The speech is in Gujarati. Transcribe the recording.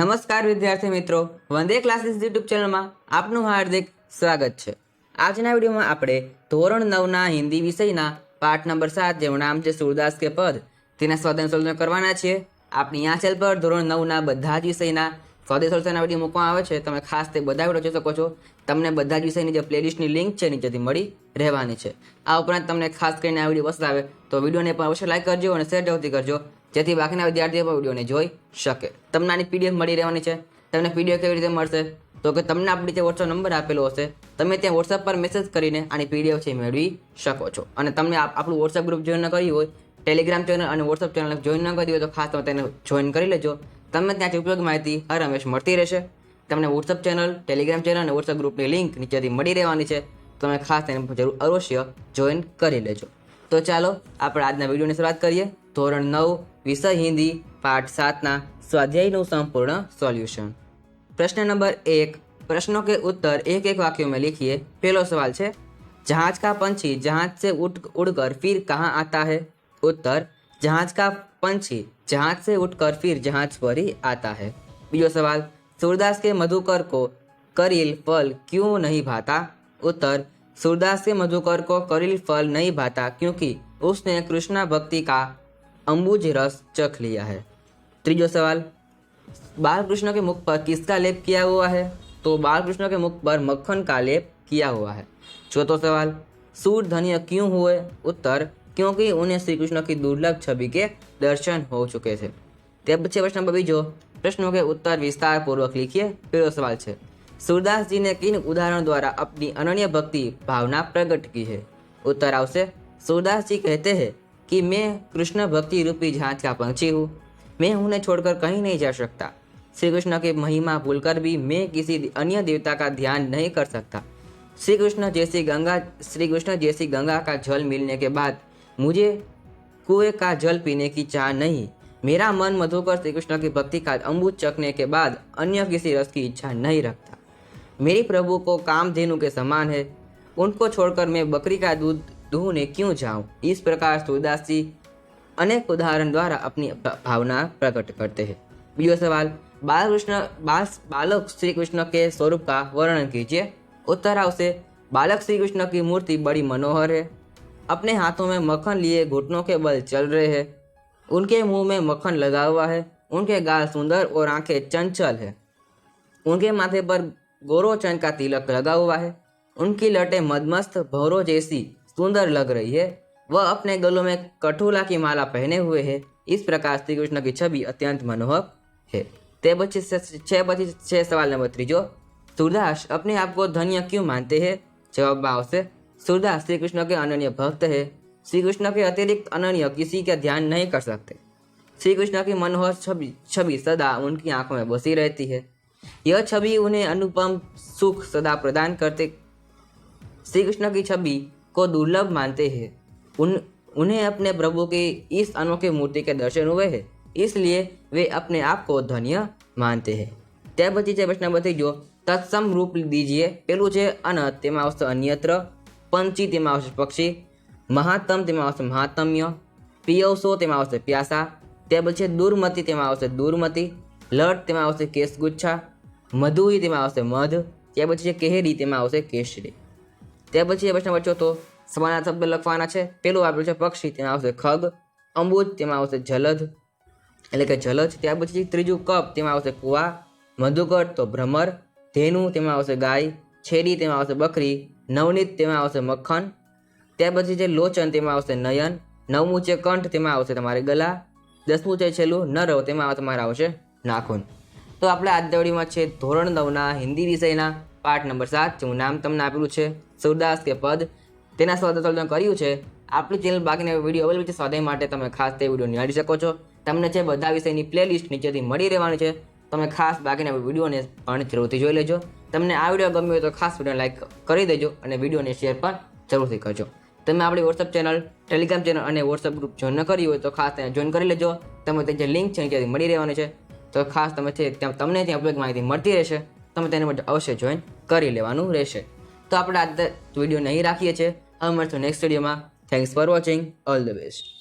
નમસ્કાર વિદ્યાર્થી મિત્રો. વંદે ક્લાસીસ યુટ્યુબ ચેનલમાં આપનું હાર્દિક સ્વાગત છે. આજના વિડીયોમાં આપણે ધોરણ નવના હિન્દી વિષયના પાઠ નંબર સાત જેનું નામ છે સૂરદાસ કે પદ. તેના સ્વાદન સોલ્યુશન કરવાના છીએ. આપણી આ ચેનલ પર ધોરણ નવના બધા જ વિષયના સ્વાધ્યાય સોલ્યુશનના વીડિયો મૂકવામાં આવે છે, તમે ખાસ તે બધા વીડિયો શકો છો. તમને બધા જ વિષયની જે પ્લેલિસ્ટની લિંક છે, નીચેથી મળી રહેવાની છે. આ ઉપરાંત તમને ખાસ કરીને આ વીડિયો પસંદ આવે, તો વિડીયોને પણ અવશ્ય લાઈક કરજો અને શેર જરૂરથી કરજો, જેથી બાકીના વિદ્યાર્થીઓ પણ વિડીયોને જોઈ શકે. તમને આની પીડીએફ મળી રહેવાની છે. તમને પીડીએફ કેવી રીતે મળશે? તો કે તમને આપણી જે વોટ્સઅપ નંબર આપેલો હશે. તમે ત્યાં વોટ્સઅપ પર મેસેજ કરીને આની પીડીએફ છે મેળવી શકો છો. અને તમને આપણું વોટ્સઅપ ગ્રુપ જોઈન ન કર્યું હોય ટેલિગ્રામ ચેનલ અને વોટ્સઅપ ચેનલ જોઈન ન કરી હોય, તો ખાસ તમે તેને જોઈન કરી લેજો. તમને ત્યાંથી ઉપયોગી માહિતી હર હંમેશ મળતી રહેશે તમને વોટ્સઅપ ચેનલ ટેલિગ્રામ ચેનલ અને વોટ્સઅપ ગ્રુપની લિંક નીચેથી મળી રહેવાની છે તમે ખાસ તેને જરૂર અવશ્ય જોઈન કરી લેજો તો ચાલો આપણે આજના વિડીયોની શરૂઆત કરીએ ધોરણ નવ વિષય હિન્દી પાઠ સાતના સ્વાધ્યાયનું સંપૂર્ણ સોલ્યુશન प्रश्न नंबर एक प्रश्नों के उत्तर एक एक वाक्यों में लिखिए पहला सवाल है जहाज का पंछी जहाज से उड़ उड़कर फिर कहाँ आता है उत्तर जहाज का पंछी जहाज़ से उठकर फिर जहाज़ पर ही आता है बीजो सवाल सूरदास के मधुकर को करील फल क्यों नहीं भाता उत्तर सूरदास के मधुकर को करील फल नहीं भाता क्योंकि उसने कृष्णा भक्ति का अम्बुज रस चख लिया है त्रीजो सवाल बाल कृष्ण के मुख पर किसका लेप किया हुआ है तो बाल कृष्ण के मुख पर मक्खन का लेप किया हुआ है चौथो सवाल सूर धन्य क्यों हुए उत्तर क्योंकि उन्हें श्री कृष्ण की दुर्लभ छवि के दर्शन हो चुके थे તે પછી પ્રશ્ન નંબર બીજો પ્રશ્નों के उत्तर विस्तार पूर्वक लिखिए पहला सवाल है सूरदास जी ने किन उदाहरणों द्वारा अपनी अनन्य भक्ति भावना प्रकट की है उत्तर आवश्य सूरदास जी कहते हैं कि मैं कृष्ण भक्ति रूपी जहाज का पंछी हूँ मैं उन्हें छोड़कर कहीं नहीं जा सकता श्री कृष्ण की महिमा भूलकर भी मैं किसी अन्य देवता का ध्यान नहीं कर सकता श्री कृष्ण जैसी गंगा श्री कृष्ण जैसी गंगा का जल मिलने के बाद मुझे कुएँ का जल पीने की चाह नहीं। मेरा मन मधुकर श्री कृष्ण की भक्ति का अमृत चखने के बाद अन्य किसी रस की इच्छा नहीं रखता। मेरी प्रभु को कामधेनु के समान है। उनको छोड़कर मैं बकरी का दूध दूहने क्यों जाऊँ? इस प्रकार सूरदास जी अनेक उदाहरण द्वारा अपनी भावना प्रकट करते हैं। बीजो सवाल बाल कृष्ण बाल, बालक श्री कृष्ण के स्वरूप का वर्णन कीजिए। उत्तर आवश्य बालक श्री कृष्ण की मूर्ति बड़ी मनोहर है। अपने हाथों में मक्खन लिए घुटनों के बल चल रहे हैं उनके मुंह में मक्खन लगा हुआ है उनके गाल सुंदर और आंखें चंचल है उनके माथे पर गोरोचन का तिलक लगा हुआ है उनकी लटें मदमस्त भौरों जैसी सुंदर लग रही है वह अपने गलों में कठोला की माला पहने हुए है इस प्रकार श्री कृष्ण की छवि अत्यंत मनोहर है તે પછી સ- છે પછી છે સવાલ નંબર ત્રીજો सूरदास अपने आप को धन्य क्यों मानते हैं जवाब में आवश्य सूरदास श्री कृष्ण के अनन्य भक्त है श्री कृष्ण के अतिरिक्त अनन्य किसी का ध्यान नहीं कर सकते श्री कृष्ण की मनोहर छवि छवि सदा उनकी आंखों में बसी रहती है यह छवि उन्हें अनुपम सुख सदा प्रदान करते श्री कृष्ण की छवि को दुर्लभ मानते हैं उन उन्हें अपने प्रभु की इस अनोखी मूर्ति के दर्शन हुए हैं इसलिए वे अपने आप को धन्य मानते हैं ત્યાર પછી છે પ્રશ્ન નંબર ત્રીજો તત્સમ રૂપ દીજીએ પેલું છે અનત તેમાં આવશે અન્યત્ર પંચી તેમાં આવશે પક્ષી મહાત્તમ તેમાં આવશે મહાત્મ્ય પિયવસો તેમાં આવશે પ્યાસા તે પછી દુર્મતી તેમાં આવશે દુર્મતી લટ તેમાં આવશે કેશગુચ્છા મધુઈ તેમાં આવશે મધ તે પછી છે કેહરી તેમાં આવશે કેશરી તે પછી પ્રશ્ન નંબર તો સમાના શબ્દ લખવાના છે પેલું આપેલું છે પક્ષી તેમાં આવશે ખગ અંબુજ તેમાં આવશે જલદ એટલે કે જલજ ત્યાર પછી ત્રીજું કપ તેમાં આવશે કુવા મધુકર તો ભ્રમર ધેનુ તેમાં આવશે ગાય છેરી તેમાં આવશે બકરી, નવનીત તેમાં આવશે મક્ખન, ત્યાર પછી છે લોચન, તેમાં આવશે નયન, નવમું છે કંઠ, તેમાં આવશે તમારે ગલા, દસમું છે છેલ્લું નરવ તેમાં તમારે આવશે નાખુન. તો આપણે આ દવડીમાં છે ધોરણ નવના હિન્દી વિષયના પાઠ નંબર સાત, જેનું નામ તમને આપેલું છે સુરદાસ કે પદ. તેના સ્વાધ્યાય કર્યું છે, આપણી ચેનલ બાકીના વીડિયો અવેલેબલ છે, સ્વાધ્યાય માટે તમે ખાસ તે વીડિયો નિહાળી શકો છો. તમને છે બધા વિષયની પ્લેલિસ્ટ નીચેથી મળી રહેવાની છે. તમે ખાસ બાકીના વિડીયોને પણ જરૂરથી જોઈ લેજો. તમને આ વીડિયો ગમ્યો હોય તો ખાસ વીડિયો લાઈક કરી દેજો અને વિડીયોને શેર પણ જરૂરથી કરજો. તમે આપણી વોટ્સઅપ ચેનલ ટેલિગ્રામ ચેનલ અને વોટ્સઅપ ગ્રુપ જોઈન ન કરી હોય તો ખાસ તેને જોઈન કરી લેજો. તમે તે જે લિંક છે ત્યાંથી મળી રહેવાની છે. તો ખાસ તમે ત્યાં, તમને ત્યાં ઉપયોગ માહિતી મળતી રહેશે. તમે તેને માટે અવશ્ય જોઈન કરી લેવાનું રહેશે. તો આપણે આજે વીડિયો નહીં રાખીએ છીએ. હવે મળશું નેક્સ્ટ વિડીયોમાં thanks for watching all the best